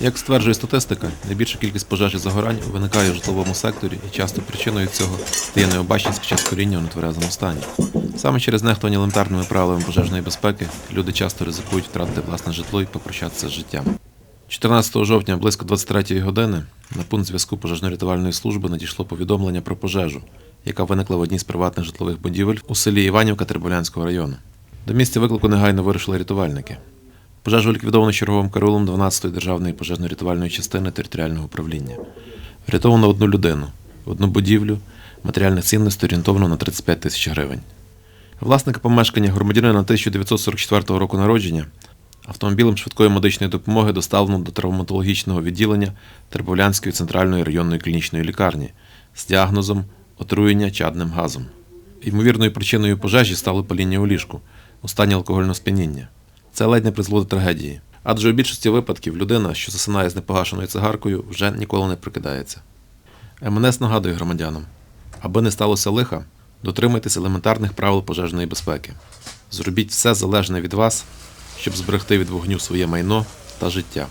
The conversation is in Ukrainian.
Як стверджує статистика, найбільша кількість пожеж і загорань виникає в житловому секторі і часто причиною цього стає необачність під час коріння у нетверезому стані. Саме через нехтування елементарними правилами пожежної безпеки люди часто ризикують втратити власне житло і попрощатися з життям. 14 жовтня близько 23 години на пункт зв'язку пожежно-рятувальної служби надійшло повідомлення про пожежу, яка виникла в одній з приватних житлових будівель у селі Іванівка Терболянського району. До місця виклику негайно вирушили рятувальники. Пожежу ліквідовано черговим караулом 12-ї державної пожежно-рятувальної частини територіального управління. Врятовано одну людину, одну будівлю, матеріальних цінностей орієнтовано на 35 тисяч гривень. Власника помешкання громадянина 1944 року народження автомобілем швидкої медичної допомоги доставлено до травматологічного відділення Тербовлянської центральної районної клінічної лікарні з діагнозом отруєння чадним газом. Ймовірною причиною пожежі стало паління у ліжку у стані алкогольного сп'яніння. Це ледь не призвело до трагедії. Адже у більшості випадків людина, що засинає з непогашеною цигаркою, вже ніколи не прикидається. МНС нагадує громадянам: аби не сталося лиха, дотримайтеся елементарних правил пожежної безпеки. Зробіть все залежне від вас, щоб зберегти від вогню своє майно та життя.